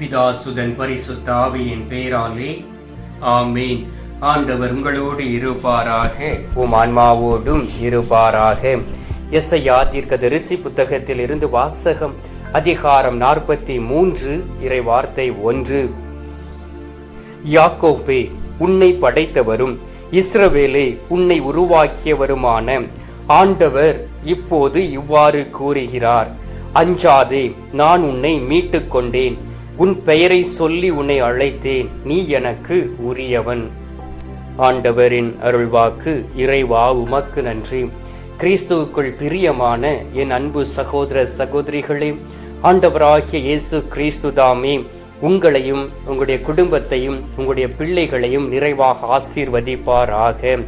பிதாசுதன் பரிசுத்த ஆவியின் பெயராலே ஆமீன். ஆண்டவர் உங்களோடு இருப்பாராக. உம் ஆன்மாவோடும் இருப்பாராக. எஸ்ஐயா தீர்க்கதரிசி புத்தகத்தில் இருந்து வாசகம் அதிகாரம் நாற்பத்தி மூன்று இறை வார்த்தை ஒன்று. யாக்கோப்பே உன்னை படைத்தவரும் இஸ்ரவேலே உன்னை உருவாக்கியவருமான ஆண்டவர் இப்போது இவ்வாறு கூறுகிறார். அஞ்சாதே நான் உன்னை மீட்டுக் கொண்டேன் உன் பெயரை சொல்லி உன்னை அழைத்தேன். நீ எனக்கு உரியவன். ஆண்டவரின் அருள்வாக்கு இறைவா உமக்கு நன்றி. கிறிஸ்துவுக்குள் பிரியமான என் அன்பு சகோதர சகோதரிகளே ஆண்டவராகிய இயேசு கிறிஸ்து தாமே உங்களையும் உங்களுடைய குடும்பத்தையும் உங்களுடைய பிள்ளைகளையும் நிறைவாக ஆசீர்வதிப்பாராக.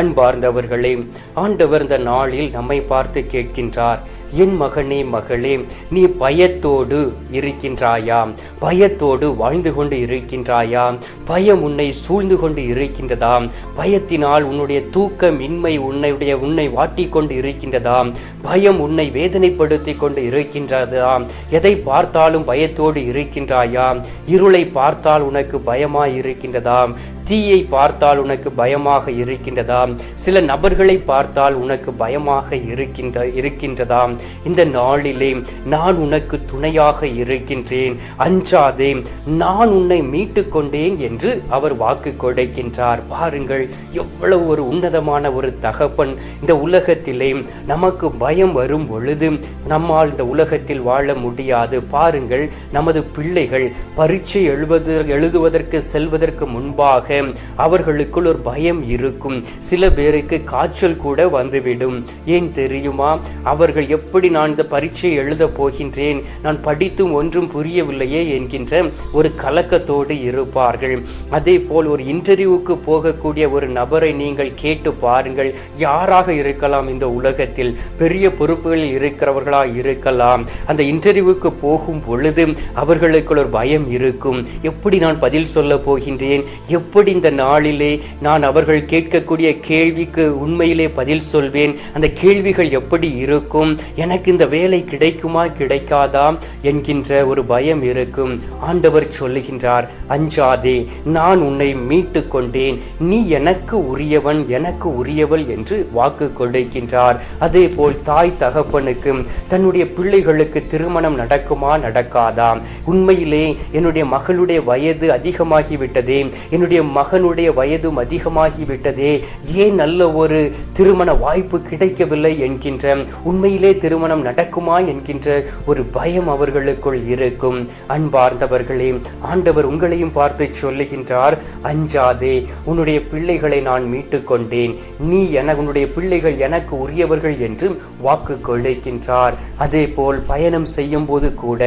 அன்பார்ந்தவர்களே ஆண்டவர் இந்த நாளில் நம்மை பார்த்து கேட்கின்றார். என் மகனே மகளே நீ பயத்தோடு இருக்கின்றாயா? பயத்தோடு வாழ்ந்து கொண்டு இருக்கின்றாயா? பயம் உன்னை சூழ்ந்து கொண்டு இருக்கின்றதா? பயத்தினால் உன்னுடைய தூக்கமின்மை உன்னையுடைய உன்னை வாட்டி கொண்டு இருக்கின்றதா? பயம் உன்னை வேதனைப்படுத்தி கொண்டு இருக்கின்றதா? எதை பார்த்தாலும் பயத்தோடு இருக்கின்றாயா? இருளை பார்த்தால் உனக்கு பயமாய் இருக்கின்றதா? தீயை பார்த்தால் உனக்கு பயமாக இருக்கின்றதா? சில நபர்களை பார்த்தால் உனக்கு பயமாக இருக்கின்ற இருக்கின்றதா? இந்த நாளிலே நான் உனக்கு துணையாக இருக்கின்றேன். அஞ்சாதே நான் உன்னை மீட்டு கொண்டேன் என்று அவர் வாக்கு கொடுக்கின்றார். பாருங்கள் எவ்வளவு ஒரு உன்னதமான ஒரு தகப்பன் இந்த உலகத்திலே. நமக்கு பயம் வரும் பொழுது நம்மால் இந்த உலகத்தில் வாழ முடியாது. பாருங்கள் நமது பிள்ளைகள் பரீட்சை எழுவது எழுதுவதற்கு செல்வதற்கு முன்பாக அவர்களுக்குள் ஒரு பயம் இருக்கும். சில பேருக்கு காய்ச்சல் கூட வந்துவிடும். ஏன் தெரியுமா? அவர்கள் எப்படி நான் இந்த பரீட்சை எழுத போகின்றேன்? நான் படித்தும் ஒன்றும் புரியவில்லையே என்கின்ற ஒரு கலக்கத்தோடு இருப்பார்கள். அதே போல் ஒரு இன்டர்வியூக்கு போகக்கூடிய ஒரு நபரை நீங்கள் கேட்டு பாருங்கள். யாராக இருக்கலாம் இந்த உலகத்தில்? பெரிய பொறுப்புகளில் இருக்கிறவர்களாக இருக்கலாம். அந்த இன்டர்வியூக்கு போகும் பொழுது அவர்களுக்கு ஒரு பயம் இருக்கும். எப்படி நான் பதில் சொல்ல போகின்றேன்? எப்படி இந்த நாளிலே நான் அவர்கள் கேட்கக்கூடிய கேள்விக்கு உண்மையிலே பதில் சொல்வேன்? அந்த கேள்விகள் எப்படி இருக்கும்? எனக்கு இந்த வேலை கிடைக்குமா கிடைக்காதா என்கின்ற ஒரு பயம் இருக்கும். ஆண்டவர் சொல்லுகின்றார் அஞ்சாதே நான் உன்னை மீட்டு கொண்டேன். நீ எனக்கு உரியவன் எனக்கு உரியவள் என்று வாக்கு கொடுக்கின்றார். அதே போல் தாய் தகப்பனுக்கும் தன்னுடைய பிள்ளைகளுக்கு திருமணம் நடக்குமா நடக்காதா? உண்மையிலே என்னுடைய மகளுடைய வயது அதிகமாகிவிட்டதே. என்னுடைய மகனுடைய வயதும் அதிகமாகிவிட்டதே. ஏன் நல்ல ஒரு திருமண வாய்ப்பு கிடைக்கவில்லை? என்கின்ற உண்மையிலே திருமணம் நடக்குமா என்கின்ற ஒரு பயம் அவர்களுக்குள் இருக்கும். அன்பார்ந்தவர்களே ஆண்டவர் உங்களையும் பார்த்து சொல்லுகின்றார் அஞ்சாதே உன்னுடைய பிள்ளைகளை நான் மீட்டு கொண்டேன் நீ என உன்னுடைய பிள்ளைகள் எனக்கு உரியவர்கள் என்று வாக்கு கொடுக்கின்றார். அதே போல் பயணம் செய்யும் போது கூட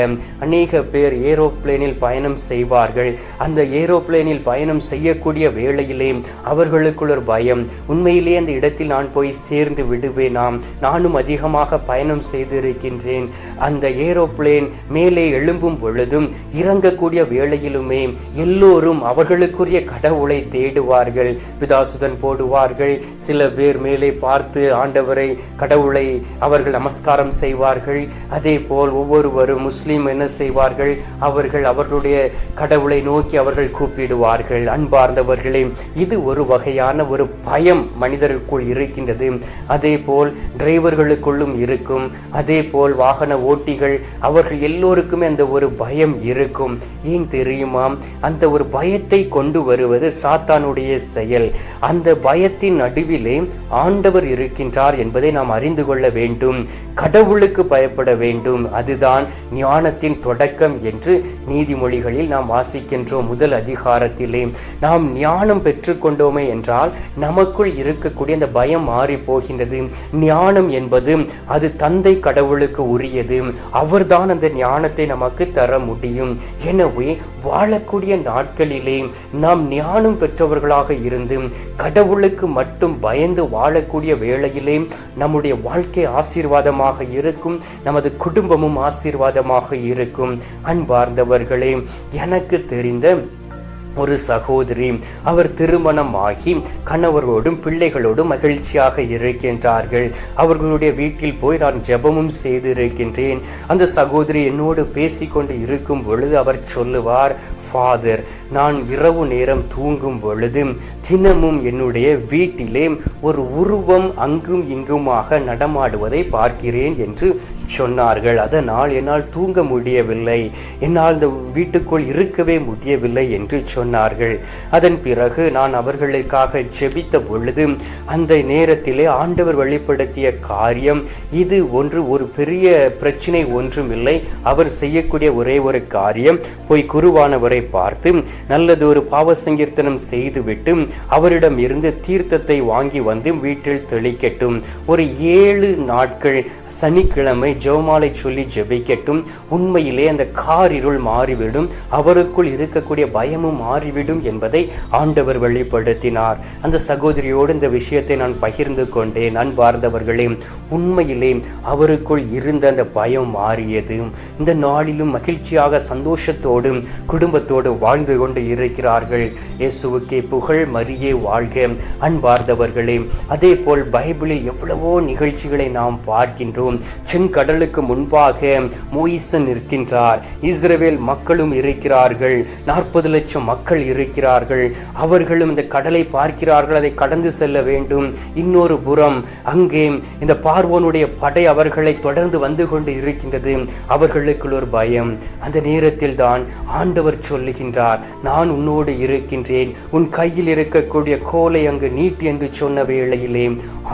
அநேக பேர் ஏரோப்ளேனில் பயணம் செய்வார்கள். அந்த ஏரோப்ளேனில் பயணம் செய்யக்கூடிய வேளையிலே அவர்களுக்குள் ஒரு பயம் உண்மையிலே அந்த இடத்தில் நான் போய் சேர்ந்து விடுவேனாம் நானும் அதிகமாக பயணம் செய்திருக்கின்றேன். அந்த ஏரோப்ளேன் மேலே எழும்பும் பொழுதும் இறங்கக்கூடிய வேளையிலுமே எல்லோரும் அவர்களுக்குரிய கடவுளை தேடுவார்கள். பிதாசுதன் போடுவார்கள். சில பேர் மேலே பார்த்து ஆண்டவரை கடவுளை அவர்கள் நமஸ்காரம் செய்வார்கள். அதே போல் ஒவ்வொருவரும் முஸ்லீம் என்ன செய்வார்கள்? அவர்கள் அவர்களுடைய கடவுளை நோக்கி அவர்கள் கூப்பிடுவார்கள். அன்பார்ந்தவர்களே இது ஒரு வகையான ஒரு பயம் மனிதருக்குள் இருக்கின்றது. அதே போல் டிரைவர்களுக்குள்ளும் இருக்கும். அதே போல் வாகன ஓட்டிகள் அவர்கள் எல்லோருக்குமே அந்த ஒரு பயம் இருக்கும். ஏன் தெரியுமா? அந்த ஒரு பயத்தை கொண்டு வருவது சாத்தானுடைய செயல். அந்த பயத்தின் நடுவிலே ஆண்டவர் இருக்கின்றார் என்பதை நாம் அறிந்து கொள்ள வேண்டும். கடவுளுக்கு பயப்பட வேண்டும். அதுதான் ஞானத்தின் தொடக்கம் என்று நீதிமொழிகளில் நாம் வாசிக்கின்றோம் முதல் அதிகாரத்திலே. நாம் ஞானம் பெற்றுக்கொண்டோமே என்றால் நமக்குள் இருக்கக்கூடிய அந்த பயம் மாறி போகின்றது. ஞானம் என்பது அது தந்தை கடவுளுக்கு உரியது அவர்தான் அந்த ஞானத்தை நமக்கு தர முடியும். எனவே வாழக்கூடிய நாட்களிலே நாம் ஞானம் பெற்றவர்களாக இருந்து கடவுளுக்கு மட்டும் பயந்து வாழக்கூடிய வேளையிலே நம்முடைய வாழ்க்கை ஆசீர்வாதமாக இருக்கும் நமது குடும்பமும் ஆசீர்வாதமாக இருக்கும். அன்பார்ந்தவர்களே எனக்கு தெரிந்த ஒரு சகோதரி. அவர் திருமணமாகி கணவரோடும் பிள்ளைகளோடும் மகிழ்ச்சியாக இருக்கின்றார்கள். அவர்களுடைய வீட்டில் போய் நான் ஜெபமும் செய்து இருக்கின்றேன் அந்த சகோதரி என்னோடு பேசிக்கொண்டு இருக்கும் பொழுது அவர் சொல்லுவார் ஃபாதர் நான் இரவு நேரம் தூங்கும் பொழுது தினமும் என்னுடைய வீட்டிலே ஒரு உருவம் அங்கும் இங்குமாக நடமாடுவதை பார்க்கிறேன் என்று சொன்னார்கள். அதனால் என்னால் தூங்க முடியவில்லை. என்னால் இந்த வீட்டுக்குள் இருக்கவே முடியவில்லை என்று சொன்னார்கள். அதன் பிறகு நான் அவர்களுக்காக ஜெபித்த பொழுது அந்த நேரத்திலே ஆண்டவர் வெளிப்படுத்திய காரியம் இது ஒன்று ஒரு பெரிய பிரச்சனை ஒன்றும் இல்லை. அவர் செய்யக்கூடிய ஒரே ஒரு காரியம் போய் குருவானவரை பார்த்து நல்லது ஒரு பாவ சங்கீர்த்தனம் செய்துவிட்டு அவரிடம் இருந்து தீர்த்தத்தை வாங்கி வந்து வீட்டில் தெளிக்கட்டும். ஒரு ஏழு நாட்கள் சனிக்கிழமை ஜெவமாலை சொல்லி ஜெபிக்கட்டும். உண்மையிலே அந்த காரிருள் மாறிவிடும். அவருக்குள் இருக்கக்கூடிய பயமும் மாறி மாறிவிடும் என்பதை ஆண்டவர் வெளிப்படுத்தினார். அந்த சகோதரியோடு இந்த விஷயத்தை நான் பகிர்ந்து கொண்டேன். அன்பார்ந்தவர்களே உண்மையிலே அவருக்குள் இருந்த அந்த பயம் மாறியது. இந்த நாளிலும் மகிழ்ச்சியாக சந்தோஷத்தோடு குடும்பத்தோடு வாழ்ந்து கொண்டு இருக்கிறார்கள். இயேசுவுக்கே புகழ் மரியே வாழ்க. அன்பார்ந்தவர்களே அதே போல் பைபிளில் எவ்வளவோ நிகழ்ச்சிகளை நாம் பார்க்கின்றோம். செங்கடலுக்கு முன்பாக மோயிசன் இருக்கின்றார் இஸ்ரவேல் மக்களும் இருக்கிறார்கள். நாற்பது லட்சம் மக்கள் மக்கள் இருக்கிறார்கள். அவர்களும் இந்த கடலை பார்க்கிறார்கள். அதை கடந்து செல்ல வேண்டும். இன்னொரு புறம் அங்கே இந்த பார்வோனுடைய படை அவர்களை தொடர்ந்து வந்து கொண்டு இருக்கின்றது. அவர்களுக்குள் ஒரு பயம். அந்த நேரத்தில் தான் ஆண்டவர் சொல்லுகின்றார் நான் உன்னோடு இருக்கின்றேன். உன் கையில் இருக்கக்கூடிய கோலை அங்கு நீட்டு என்று சொன்ன வேளையிலே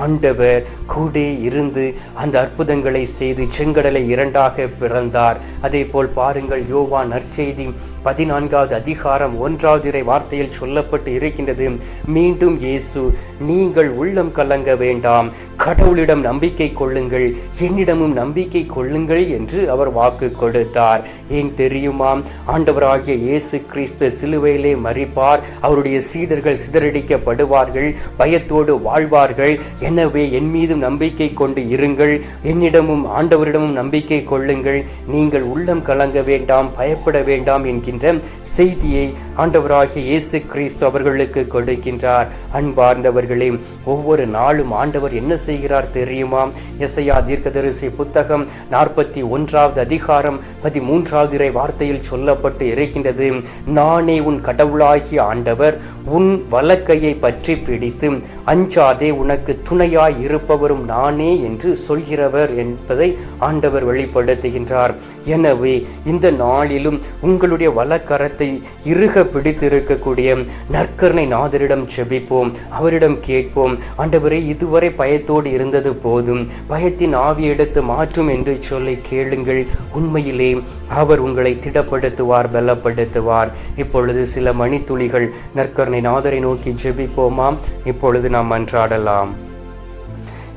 ஆண்டவர் கூட இருந்து அந்த அற்புதங்களை செய்து செங்கடலை இரண்டாக பிறந்தார். அதே போல் பாருங்கள் யோவா நற்செய்தி பதினான்காவது அதிகாரம் ஒன்றாவது இறை வார்த்தையில் சொல்லப்பட்டு இருக்கின்றது. மீண்டும் இயேசு நீங்கள் உள்ளம் கலங்க வேண்டாம். கடவுளிடம் நம்பிக்கை கொள்ளுங்கள் என்னிடமும் நம்பிக்கை கொள்ளுங்கள் என்று அவர் வாக்கு கொடுத்தார். ஏன் தெரியுமா ஆண்டவராகிய இயேசு கிறிஸ்து சிலுவையிலே மறிப்பார் அவருடைய சீடர்கள் சிதறடிக்கப்படுவார்கள் பயத்தோடு வாழ்வார்கள். எனவே என் மீதும் நம்பிக்கை கொண்டு இருங்கள் என்னிடமும் ஆண்டவரிடமும் நம்பிக்கை கொள்ளுங்கள். நீங்கள் உள்ளம் கலங்க வேண்டாம் பயப்பட வேண்டாம் என்கின்ற செய்தியை ஆண்டவராகிய இயேசு கிறிஸ்து அவர்களுக்கு கொடுக்கின்றார். அன்பார்ந்தவர்களே ஒவ்வொரு நாளும் ஆண்டவர் என்ன செய்கிறார் தெரியுமா? எஸ்ஐயா தீர்க்கதரிசி புத்தகம் நாற்பத்தி ஒன்றாவது அதிகாரம் பதிமூன்றாவது இறை வார்த்தையில் சொல்லப்பட்டு இருக்கின்றது. நானே உன் கடவுளாகிய ஆண்டவர் உன் வழக்கையை பற்றி பிடித்து அஞ்சாதே உனக்கு துணையாய் இருப்பவரும் நானே என்று சொல்கிறவர் என்பதை ஆண்டவர் வெளிப்படுத்துகின்றார். எனவே இந்த நாளிலும் உங்களுடைய வழக்கரத்தை இறுக பிடித்திருக்கக்கூடிய நற்கருணை நாதரிடம் செபிப்போம் அவரிடம் கேட்போம் ஆண்டவரே இதுவரை பயத்தோடு இருந்தது போதும். பயத்தின் ஆவி எடுத்து மாற்றும் என்று சொல்லி கேளுங்கள். உண்மையிலே அவர் உங்களை திடப்படுத்துவார் பலப்படுத்துவார். இப்பொழுது சில மணித்துளிகள் நற்கருணை நாதரை நோக்கி ஜெபிப்போமாம் இப்பொழுது நாம் அன்றாடலாம்.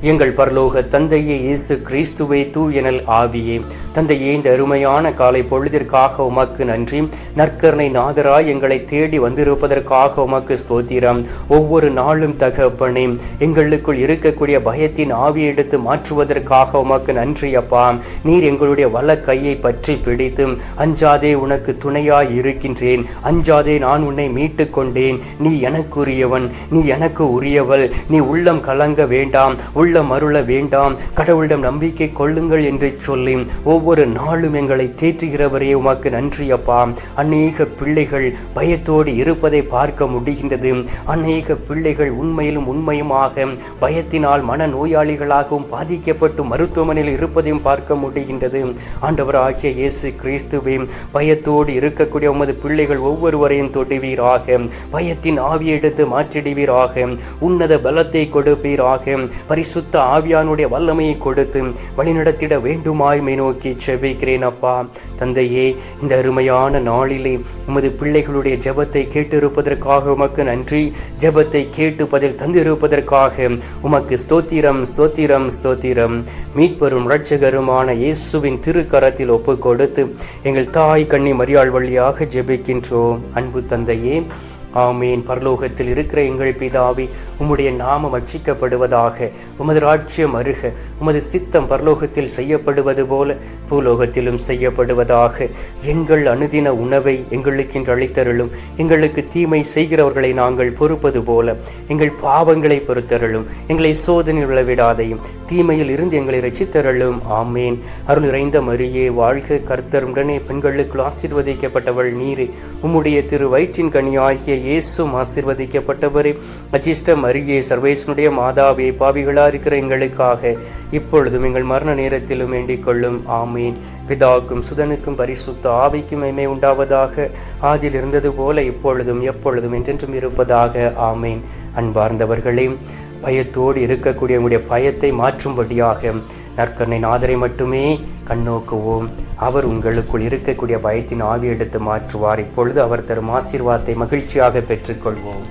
எங்கள் பரலோக தந்தையே இயேசு கிறிஸ்துவே தூயனல் ஆவியே. தந்தையே இந்த அருமையான காலை பொழுதிற்காக உமக்கு நன்றி. நற்கருணை நாதராய் எங்களை தேடி வந்திருப்பதற்காக உமக்கு ஸ்தோத்திரம். ஒவ்வொரு நாளும் தகப்பனே எங்களுக்குள் இருக்கக்கூடிய பயத்தின் ஆவியை எடுத்து மாற்றுவதற்காக உமக்கு நன்றி அப்பா. நீர் எங்களுடைய வல கையை பற்றி பிடித்து அஞ்சாதே உனக்கு துணையாய் இருக்கின்றேன். அஞ்சாதே நான் உன்னை மீட்டு கொண்டேன். நீ எனக்குரியவன் நீ எனக்கு உரியவள். நீ உள்ளம் கலங்க வேண்டாம். உள்ளம் அருள வேண்டாம். கடவுளிடம் நம்பிக்கை கொள்ளுங்கள் என்று சொல்லி ஒவ்வொரு நாளும் எங்களை தேற்றுகிறவரே உமக்கு நன்றி அப்பா. அநேக பிள்ளைகள் பயத்தோடு இருப்பதை பார்க்க முடிகின்றது. அநேக பிள்ளைகள் உண்மையிலும் உண்மையுமாக பயத்தினால் மன நோயாளிகளாகவும் பாதிக்கப்பட்டு மருத்துவமனையில் இருப்பதையும் பார்க்க முடிகின்றது. ஆண்டவர் ஆகிய இயேசு கிறிஸ்துவே பயத்தோடு இருக்கக்கூடிய உமது பிள்ளைகள் ஒவ்வொருவரையும் தொடுவீராக. பயத்தின் ஆவியெடுத்து மாற்றிடுவீராக. உன்னத பலத்தை கொடுப்பீராக. பரிசு பரிசுத்த ஆவியானுடைய வல்லமையை கொடுத்து வழிநடத்திட வேண்டுமாய்மை நோக்கி செபிக்கிறேன் அப்பா. தந்தையே இந்த அருமையான நாளிலே உமது பிள்ளைகளுடைய ஜெபத்தை கேட்டிருப்பதற்காக உமக்கு நன்றி. ஜெபத்தை கேட்டு பதில் தந்திருப்பதற்காக உமக்கு ஸ்தோத்திரம் ஸ்தோத்திரம் ஸ்தோத்திரம். மீட்பெரும் ரட்சகருமான இயேசுவின் திருக்கரத்தில் ஒப்பு கொடுத்து எங்கள் தாய் கண்ணி மரியாள் வழியாக ஜெபிக்கின்றோம். அன்பு தந்தையே ஆமீன். பரலோகத்தில் இருக்கிற எங்கள் பிதாவி உம்முடைய நாமம் அச்சிக்கப்படுவதாக உமது ராஜ்யம் அருக உமது சித்தம் பரலோகத்தில் செய்யப்படுவது போல பூலோகத்திலும் செய்யப்படுவதாக. எங்கள் அனுதின உணவை எங்களுக்கு என்று அளித்தருளும். எங்களுக்கு தீமை செய்கிறவர்களை நாங்கள் பொறுப்பது போல எங்கள் பாவங்களை பொறுத்தருளும். எங்களை சோதனையில் உள்ளவிடாதையும் தீமையில் இருந்து எங்களை ரசித்தருளும் ஆமேன். அருள் இறைந்த மரியே வாழ்க கர்த்தருடனே பெண்களுக்கு பெண்களுக்குள் ஆசீர்வதிக்கப்பட்டவள் நீரே. உம்முடைய திரு வயிற்றின் கனியாகிய இயேசும் ஆசிர்வதிக்கப்பட்டவரே. அஜிஷ்ட மரியே சர்வேசனுடைய மாதாவே பாவிகளாக இருக்கிற எங்களுக்காக இப்பொழுதும் எங்கள் மரண நேரத்திலும் வேண்டிக் கொள்ளும். ஆமீன். பிதாவுக்கும் சுதனுக்கும் பரிசுத்த ஆவிக்கும் மைமை உண்டாவதாக. ஆதில் இருந்தது போல இப்பொழுதும் எப்பொழுதும் என்றென்றும் இருப்பதாக. ஆமீன். அன்பார்ந்தவர்களே பயத்தோடு இருக்கக்கூடிய உங்களுடைய பயத்தை மாற்றும்படியாக நற்கருணை நாதரை மட்டுமே கண்ணோக்குவோம். அவர் உங்களுக்குள் இருக்கக்கூடிய பயத்தின் ஆவி எடுத்து மாற்றுவார். இப்பொழுது அவர் தரும் ஆசீர்வாதத்தை மகிழ்ச்சியாக பெற்றுக்கொள்வோம்.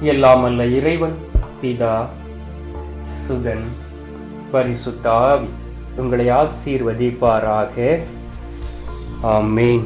எல்லாம் அல்ல இறைவன் பிதா சுதன் பரிசுத்தாவி உங்களை ஆசீர்வதிப்பாராக. ஆமேன்.